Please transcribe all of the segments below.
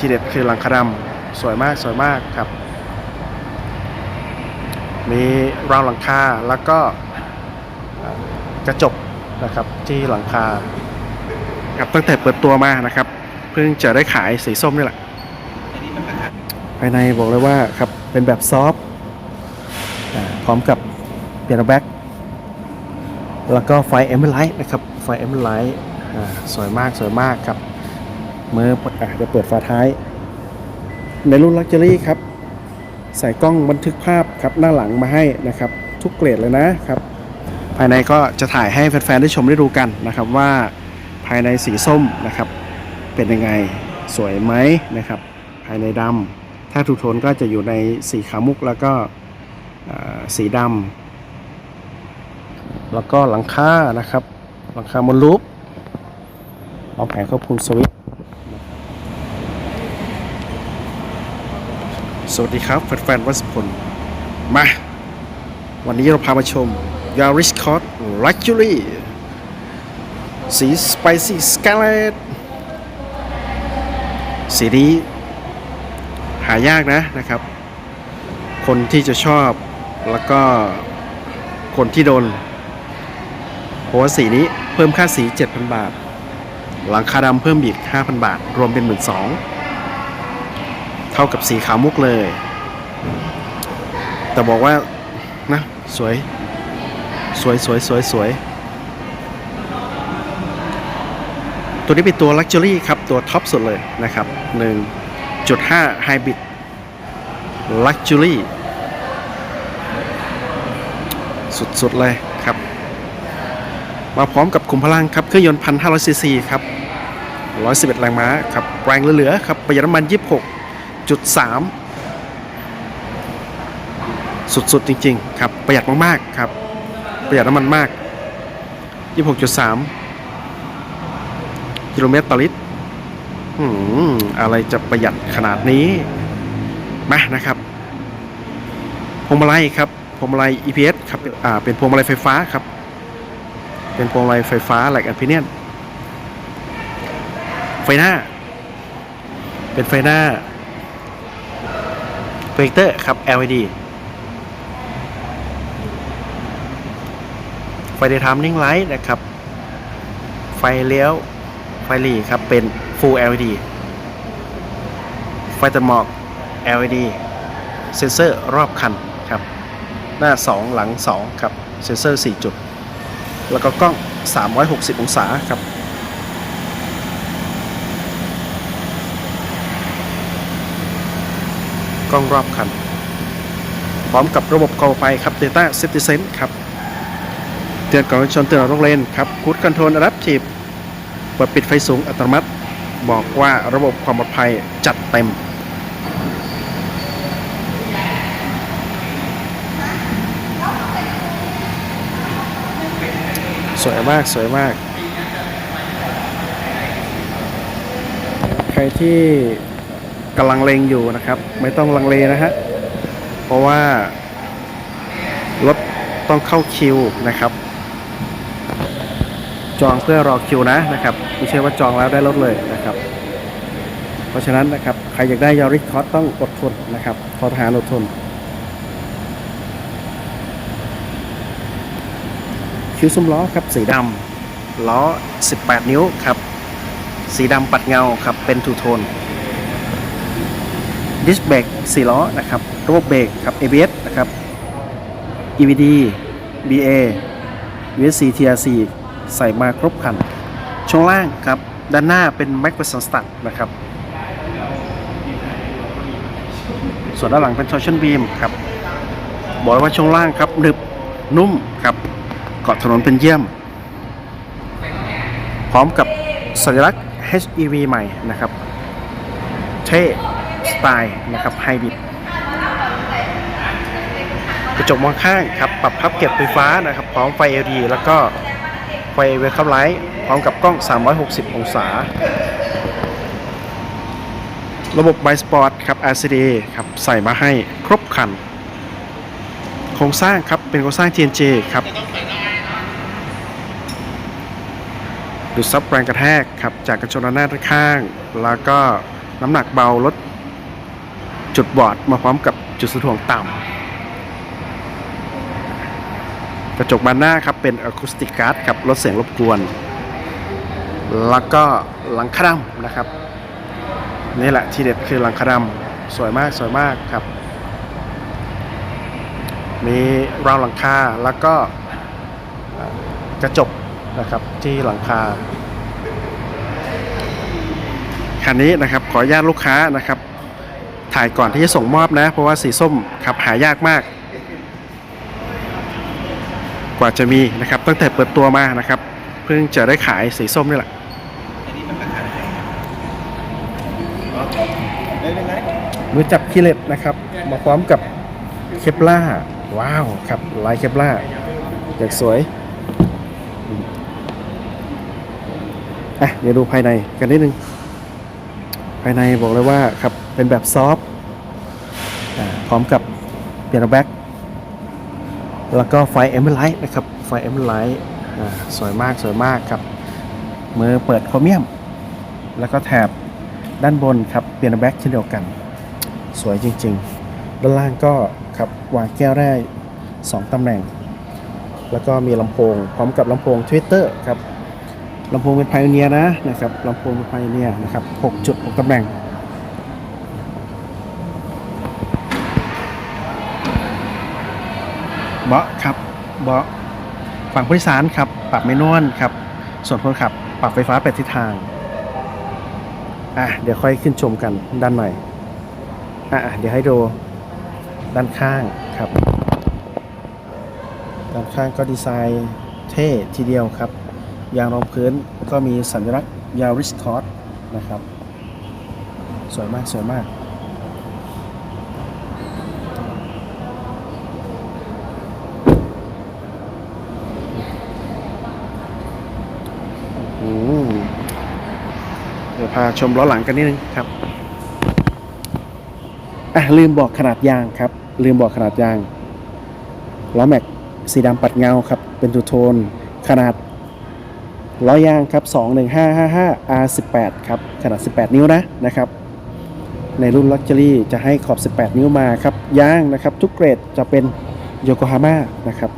ทีเด็ดคือหลังคาดำสวยมากสวยมากครับ มีราวหลังคาแล้วก็กระจกนะครับที่หลังคาครับตั้งแต่เปิดตัวมานะครับ เพิ่งจะได้ขายสีส้มนี่แหละภายในบอกเลยว่าครับเป็นแบบซอฟต์พร้อมกับเปียโนแบ็กแล้วก็ไฟเอมเบอร์ไลท์นะครับไฟเอมเบอร์ไลท์สวยมากสวยมากครับ มื่ออะเดี๋ยวเปิดฝาท้าย ในรุ่นลักชัวรี่ครับ ใส่กล้องบันทึกภาพครับหน้าหลังมาให้นะครับ ทุกเกรดเลยนะครับ ภายในก็จะถ่ายให้แฟนๆได้ชมได้ดูกันนะครับว่าภายในสีส้มนะครับ เป็นยังไงสวยไหมนะครับ ภายในดำถ้าถูกโทนก็จะอยู่ในสีขาวมุกแล้วก็สีดำแล้วก็หลังคานะครับ หลังคาบนลูปเอาแผงควบคุมสวิตช์ สวัสดีครับแฟนๆวัสพล มา วันนี้เราพามาชม Yaris c o t Luxury สี Spicy Scarlet สีนี้หายากนะนะครับ คนที่จะชอบแล้วก็คนที่โดนเพราะว่าสีนี้เพิ่มค่าสี 7,000 บาท หลังคาดำเพิ่มอีก 5,000 บาท รวมเป็น 12,000 เท่ากับสีขาวมุกเลย แต่บอกว่านะสวย สวยสวยสวยสวย ตัวนี้เป็นตัว Luxury ครับ ตัวท็อปสุดเลยนะครับ 1.5 Hybrid Luxury สุด ๆ เลยครับ มาพร้อมกับคุมพลังครับ เครื่องยนต์ 1,500ซีซีครับ 111 แรงม้าครับ แรงเหลือๆครับ ประหยัดน้ำมัน 26 จุดสามสุดๆ จริง ๆ ครับ ประหยัดมาก ๆ ครับ ประหยัดน้ำมันมาก 26.3 กิโลเมตรต่อลิตรอืมอะไรจะประหยัดขนาดนี้มานะครับพวงมาลัยครับพวงมาลัย EPS ครับอ่าเป็นพวงมาลัยไฟฟ้าครับ เป็นพวงมาลัยไฟฟ้าแหลกอันพิเนียนไฟหน้า เป็นไฟหน้า โปรเจคเตอร์ครับ LED ไฟ Daytime Running Light นะครับ ไฟเลี้ยว ไฟหลีครับ เป็น Full LED ไฟตัดหมอก LED เซ็นเซอร์รอบคันครับ หน้า 2 หลัง 2 ครับ เซ็นเซอร์ 4 จุด แล้วก็กล้อง 360 องศาครับ กล้องรอบคัน พร้อมกับระบบความปลอดภัยครับ Data Citizen ครับเตือนก่อนรถชนเตือนรถเรียนครับคูดคอนโทรลรับทีบเปิดปิดไฟสูงอัตโนมัติ บอกว่าระบบความปลอดภัยจัดเต็มสวยมากสวยมาก ใครที่ กำลังเลงอยู่นะครับ ไม่ต้องลังเลนะฮะเพราะว่ารถต้องเข้าคิวนะครับ จองเพื่อรอคิวนะนะครับไม่ใช่ว่าจองแล้วได้รถเลยนะครับ เพราะฉะนั้นนะครับใครอยากได้ยาริสคอสต้องอดทนนะครับทอทหารอดทนคิ้วซุ้มล้อครับสีดำล้อ 18 นิ้วครับ สีดำปัดเงาครับเป็นทูโทน ดิสเบรก4ล้อนะครับระบบเบรกครับ ABS นะครับ EVD BA VSC TRC ใส่มาครบคัน ช่วงล่างครับ ด้านหน้าเป็น m a c p h e r s o n Stud นะครับ ส่วนด้านหลังเป็น Torsion Beam ครับบอกเลยว่าช่วงล่างครับหนึบนุ่มครับเกาะถนนเป็นเยี่ยม พร้อมกับสัญลักษณ์ HEV ใหม่นะครับ เท่ สไตล์นะครับไฮบริดกระจกมองข้างครับปรับพับเก็บไฟฟ้านะครับ พร้อมไฟ LED แล้วก็ไฟเวลคัมไลท์พร้อมกับกล้อง 360 องศา ระบบไบสปอร์ตครับ RCD ครับใส่มาให้ครบคัน โครงสร้างครับเป็นโครงสร้าง TNG ครับดูดซับแรงกระแทกครับจากกระจกด้านหน้าด้านข้าง แล้วก็น้ำหนักเบาลด จุดบอดมาพร้อมกับจุดสะถ่วงต่ำกระจกบานหน้าครับเป็นอะคูสติกการ์ดครับลดเสียงรบกวน แล้วก็หลังคาดำนะครับนี่แหละที่เด็ดคือหลังคาดำสวยมากสวยมากครับ มีราวหลังคาแล้วก็กระจกนะครับที่หลังคาคันนี้นะครับขออนุญาตลูกค้านะครับ ถ่ายก่อนที่จะส่งมอบนะ เพราะว่าสีส้มขับหายากมาก กว่าจะมีนะครับตั้งแต่เปิดตัวมานะครับ เพิ่งจะได้ขายสีส้มนี่แหละมือจับคิเล็ตนะครับ มาพร้อมกับเคปล่าว้าวครับลายเคปล่าอยางสวยอะเดี๋ยวดูภายในกันนิดนึงภายในบอกเลยว่าครับเป็นแบบซอฟต พร้อมกับเปียโนแบ็กแล้วก็ไฟเอมเบอร์ไลท์นะครับ ไฟเอมเบอร์ไลท์สวยมากสวยมากครับมือเปิดโครเมียม แล้วก็แถบด้านบนครับเปียโนแบ็กเช่นเดียวกัน สวยจริงๆ ด้านล่างก็ครับวางแก้วได้2ตำแหน่ง แล้วก็มีลำโพง พร้อมกับลำโพง Twitter ครับลำโพงเป็นไพ o อเนียนะนะครับลำโพงเป็นไพ o อเนียนะครับ6จุด6ตำแหน่ง เบาะครับเบาะฝั่งผู้โดยสารครับปรับไม่นวลครับ ส่วนคนขับปรับไฟฟ้าแปดทิศทางอะเดี๋ยวค่อยขึ้นชมกันด้านในอะอะเดี๋ยวให้ดูด้านข้างครับ ด้านข้างก็ดีไซน์เท่ทีเดียวครับยางรองพื้นก็มีสัญลักษณ์ยาริสทอสนะครับ สวยมากสวยมาก อืมเดี๋ยว พาชมล้อหลังกันนิดนึงครับอะลืมบอกขนาดยางครับ ลืมบอกขนาดยางล้อแม็กสีดำปัดเงาครับ เป็นทูโทนขนาดล้อยางครับ 21555 R18 ครับ ขนาด 18 นิ้วนะนะครับ ในรุ่น Luxury จะให้ขอบ 18 นิ้วมาครับ ยางนะครับ ทุกเกรดจะเป็นโยโกฮาม่านะครับ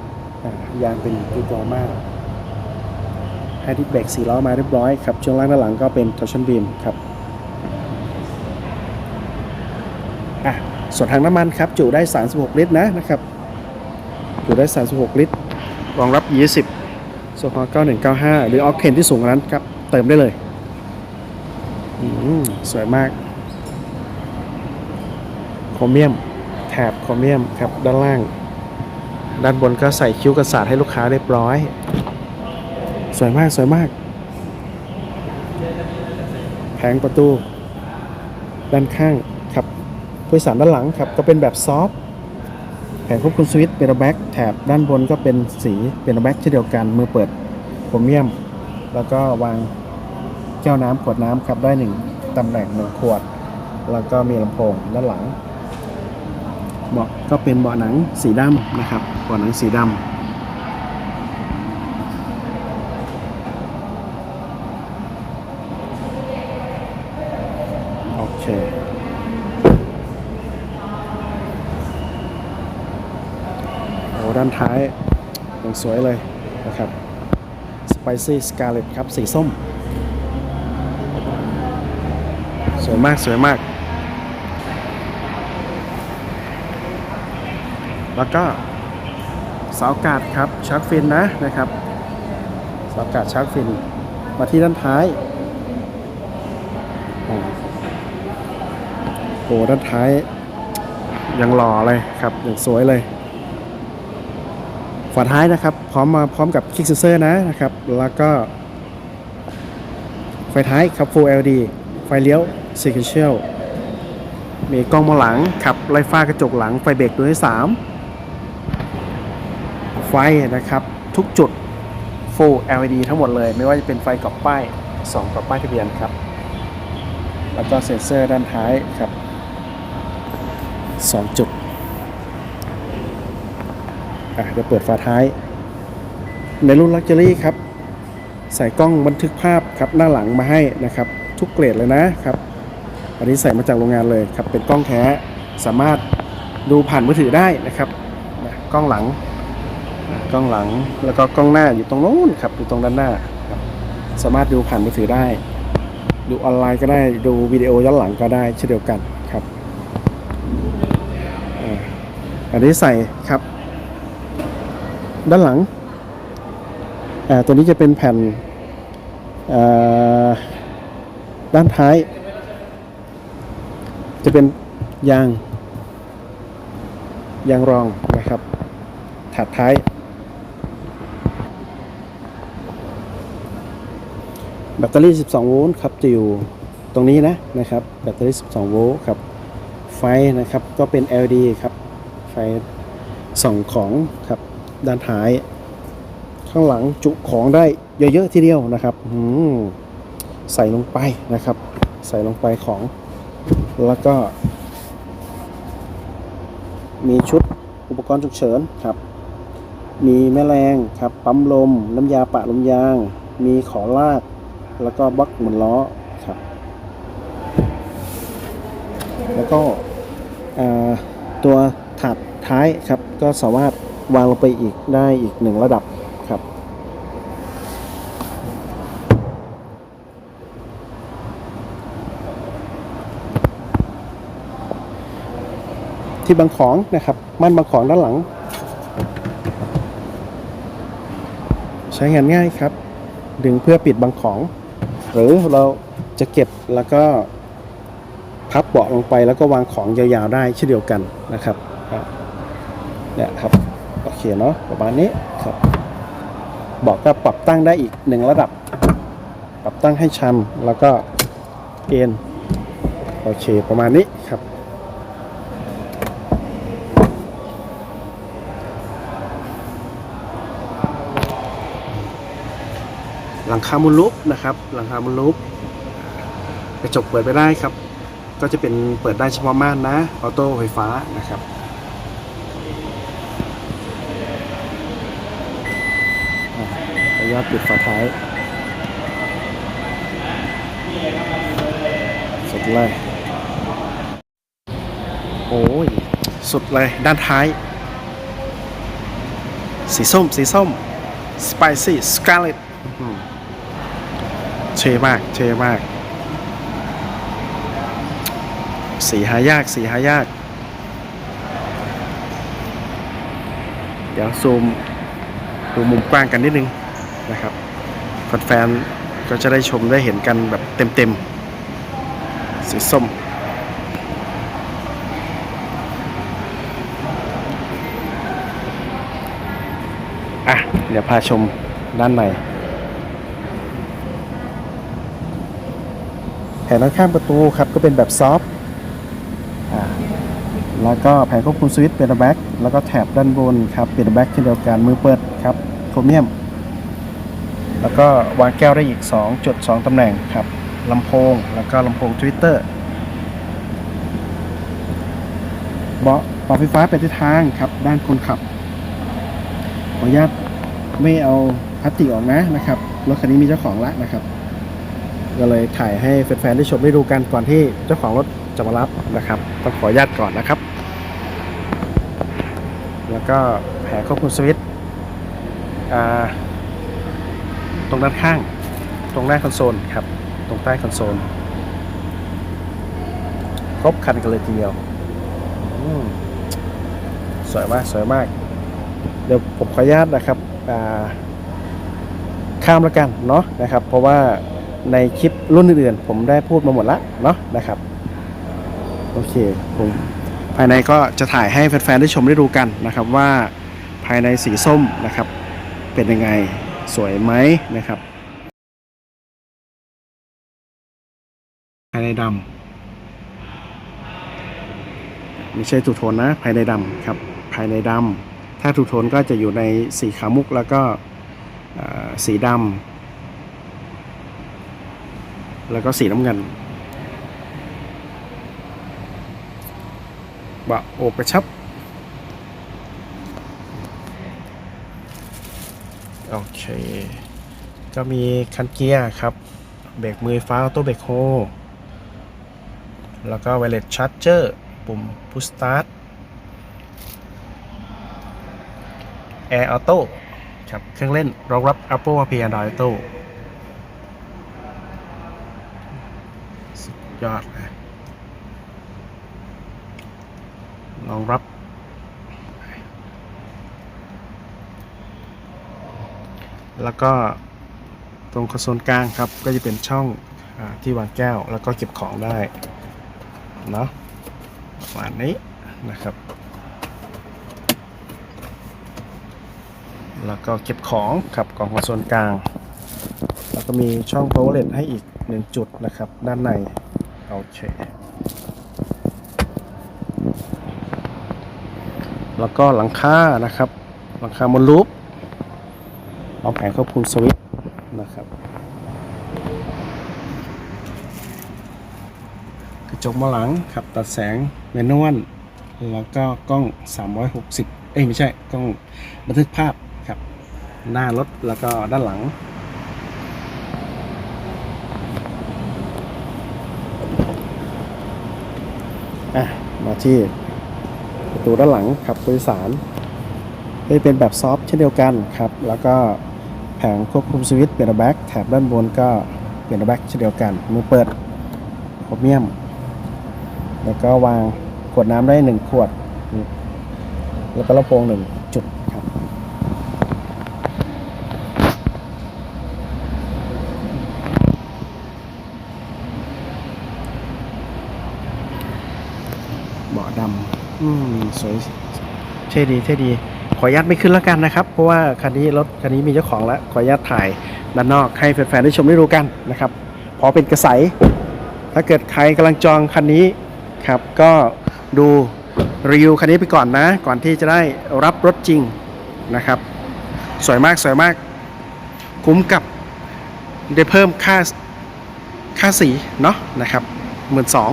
ยางเป็นโยโกฮาม่า ให้ดิสเบรก4ล้อมาเรียบร้อยครับช่วงล่างด้านหลังก็เป็น torsion beam ครับอะส่วนทางน้ำมันครับจุได้ 36 ลิตรนะนะครับจุได้ 36 ลิตรรองรับ 20โซฮอล9195 หรือออกเทนที่สูงนั้นครับ เติมได้เลยอืมสวยมากโครเมียมแถบโครเมียมครับ ด้านล่าง ด้านบนก็ใส่คิ้วกระสาดให้ลูกค้าเรียบร้อย สวยมากสวยมาก แผงประตู ด้านข้างครับผู้โดยสารด้านหลังครับ ก็เป็นแบบซอฟต์แผงควบคุมสวิตช์เปโนแบ็กแถบด้านบนก็เป็นสีเปโนแบ็กเช่นเดียวกันมือเปิดโครเมียม แล้วก็วางแก้วน้ำขวดน้ำครับได้หนึ่งตำแหน่งหนึ่งขวด แล้วก็มีลำโพงด้านหลังเบาะก็เป็นเบาะหนังสีดำนะครับเบาะหนังสีดำ โอเค โอ้ ด้านท้ายยังสวยเลยนะครับ Spicy Scarlet ครับ สีส้ม สวยมากสวยมาก แล้วก็สาอากาศครับชาร์กฟินนะนะครับสาอากาศชาร์กฟิน มาที่ด้านท้ายโอ้ด้านท้ายยังหล่อเลยครับยังสวยเลย ฝาท้ายนะครับ พร้อมมาพร้อมกับคลิกเซนเซอร์นะนะครับ แล้วก็ ไฟท้ายครับ Full LED ไฟเลี้ยว Sequential มีกล้องมองหลังขับไล่ฟ้ากระจกหลังไฟเบรกตัวที่3ไฟนะครับ ทุกจุด Full LED ทั้งหมดเลย ไม่ว่าจะเป็นไฟกรอบป้าย2กรอบป้ายทะเบียนครับ แล้วก็เซ็นเซอร์ด้านท้ายครับ 2 จุด อะเดี๋ยวเปิดฝาท้าย ในรุ่น Luxury ครับ ใส่กล้องบันทึกภาพครับหน้าหลังมาให้นะครับ ทุกเกรดเลยนะครับ อันนี้ใส่มาจากโรงงานเลยครับ เป็นกล้องแท้สามารถดูผ่านมือถือได้นะครับกล้องหลัง กล้องหลังแล้วก็กล้องหน้าอยู่ตรงโน้นครับอยู่ตรงด้านหน้าครับสามารถดูผ่านมือถือได้ ดูออนไลน์ก็ได้ดูวิดีโอย้อนหลังก็ได้เช่นเดียวกันครับอันนี้ใส่ครับ ด้านหลัง ตัวนี้จะเป็นแผ่นด้านท้าย จะเป็นยางยางรองนะครับ ถาดท้าย แบตเตอรี่ 12 โวลต์ครับจะอยู่ตรงนี้นะนะครับ แบตเตอรี่ 12 โวลต์ครับ ไฟนะครับก็เป็น LED ครับ ไฟส่องของครับ ด้านท้าย ข้างหลังจุของได้เยอะๆทีเดียวนะครับใส่ลงไปนะครับ ใส่ลงไปของ แล้วก็ มีชุดอุปกรณ์ฉุกเฉินครับ มีแม่แรงครับปั๊มลม น้ำยาปะลมยาง มีขอลาก แล้วก็บล็อกหมุนล้อครับ แล้วก็ตัวถาดท้ายครับก็สามารถ วางลงไปอีกได้อีกหนึ่งระดับครับ ที่บางของนะครับม่านบางของด้านหลัง ใช้งานง่ายครับ ดึงเพื่อปิดบางของ หรือเราจะเก็บแล้วก็พับเบาะลงไปแล้วก็วางของยาวๆได้เช่นเดียวกันนะครับเนี่ยครับ เคเนาะประมาณนี้ครับเบาะก็ปรับตั้งได้อีกหนึ่งระดับ ปรับตั้งให้ชันแล้วก็เอ็นโอเคประมาณนี้ครับ หลังคามุนลุกนะครับ หลังคามุนลุกกระจกเปิดไปได้ครับ ก็จะเป็นเปิดได้เฉพาะม่านนะ ออโต้ไฟฟ้านะครับอะขออนุ ญาตปิดฝาท้ายสุดเลยโอ้ย สุดเลยด้านท้าย สีส้ม สีส้ม spicy scarlet เชมาก เชมาก สีหายาก สีหายาก เดี๋ยวซูมดูมุมกว้างกันนิดนึง นะครับแฟนๆก็จะได้ชมได้เห็นกันแบบเต็มๆสีส้มอะเดี๋ยวพาชมด้านในแผงด้านข้างประตูครับก็เป็นแบบซอฟต์อ่าแล้วก็แผงควบคุมสวิตช์เป็นแบ็กแล้วก็แถบด้านบนครับเป็นแบ็กเช่นเดียวกันมือเปิดครับโครเมียม แล้วก็วางแก้วได้อีก2จุด2ตำแหน่งครับลำโพงแล้วก็ลำโพงทวิตเตอร์เบาะปรับไฟฟ้าไปทิศทางครับ ด้านคนขับ ขออนุญาตไม่เอาพลาสติกออกนะนะครับรถคันนี้มีเจ้าของแล้วนะครับ ก็เลยถ่ายให้แฟนๆได้ชมได้ดูกันก่อนที่เจ้าของรถจะมารับนะครับ ต้องขออนุญาตก่อนนะครับ แล้วก็แผงควบคุมสวิตช์อ่า ตรงด้านข้าง ตรงหน้าคอนโซลครับ ตรงใต้คอนโซล ครบคันกันเลยทีเดียวสวยมากสวยมาก เดี๋ยวผมขออนุญาตนะครับอ่าข้ามแล้วกันเนาะนะครับ เพราะว่าในคลิปรุ่นอื่นๆผมได้พูดมาหมดล้วเนาะนะครับ โอเคผมภายในก็จะถ่ายให้แฟนๆได้ชมได้ดูกันนะครับว่าภายในสีส้มนะครับเป็นยังไง สวยไหมนะครับภายในดำไม่ใช่ทูโทนนะ ภายในดำครับ ภายในดำถ้าทูโทนก็จะอยู่ในสีขาวมุกแล้วก็สีดำแล้วก็สีน้ำเงินบะโอกระชับ โอเค ก็มีคันเกียร์ครับเบรกมือฟ้าออโต้เบรกโฮแล้วก็ wireless charger ปุ่ม push start air auto ครับเครื่องเล่นรองรับ Apple CarPlay Android Auto สุดยอดเลยรองรับ แล้วก็ตรงคอนโซลกลางครับก็จะเป็นช่องอที่วางแก้ว แล้วก็เก็บของได้เนาะประมาณนี้นะครับ แล้วก็เก็บของครับกล่องคอนโซลกลาง แล้วก็มีช่อง power outlet ให้อีกหนึ่งจุดนะครับ ด้านในโอเคแล้วก็หลังคานะครับ หลังคาบนลูป เอาแผงควบคุมสวิตช์นะครับ กระจกมองหลังขับตัดแสงแมนนวลแล้วก็กล้อง 360 เอ้ยไม่ใช่กล้องบันทึกภาพครับ หน้ารถแล้วก็ด้านหลังอะมาที่ประตูด้านหลังขับผู้โดยสารได้เป็นแบบซอฟต์เช่นเดียวกันครับ แล้วก็ ผงควบคุมสวิตช์เปลี่ยนแบ็กแถบด้านบนก็เปลี่ยนแบ็กเช่นเดียวกันมือเปิดโครเมียม แล้วก็วางขวดน้ำได้หนึ่งขวด แล้วก็ลำโพงหนึ่งจุดครับเบาะดำอืมสวยเท่ดีเท่ดี ออนุญาตไม่ขึ้นแล้วกันนะครับ เพราะว่าคันนี้รถคันนี้มีเจ้าของแล้ว ขออนุญาตถ่ายด้านนอกให้แฟนๆได้ชมได้รู้กันนะครับ พอเป็นกระใส ถ้าเกิดใครกำลังจองคันนี้ครับ ก็ดูรีวิวคันนี้ไปก่อนนะ ก่อนที่จะได้รับรถจริงนะครับ สวยมากสวยมาก คุ้มกับได้เพิ่มค่าค่าสีเนาะนะครับหมื่นสอง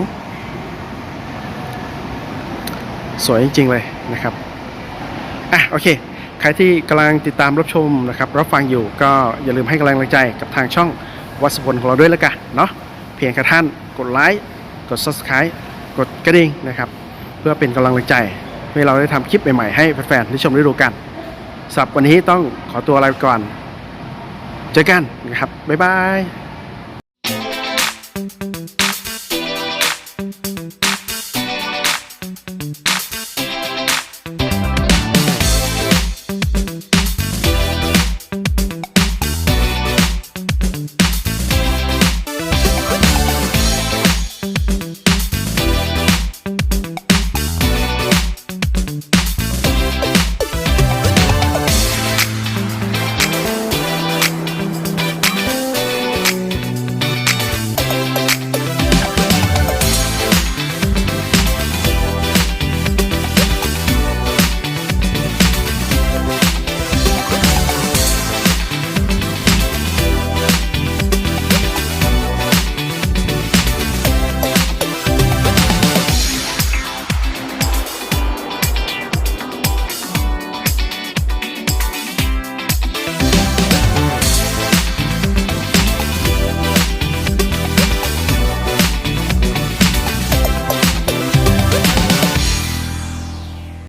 สวยจริง ๆ เลยนะครับ อะโอเค ใครที่กำลังติดตามรับชมนะครับรับฟังอยู่ก็อย่าลืมให้กำลังใจกับทางช่องวัสพลของเราด้วยแล้วกันเนาะเพียงแค่ท่านกดไลค์กด subscribe กดกระดิ่งนะครับเพื่อเป็นกำลังใจให้เราได้ทำคลิปใหม่ๆให้แฟนๆได้ชมได้ดูกันสำหรับวันนี้ต้องขอตัวลาไปก่อน เจอกันนะครับบ๊ายบาย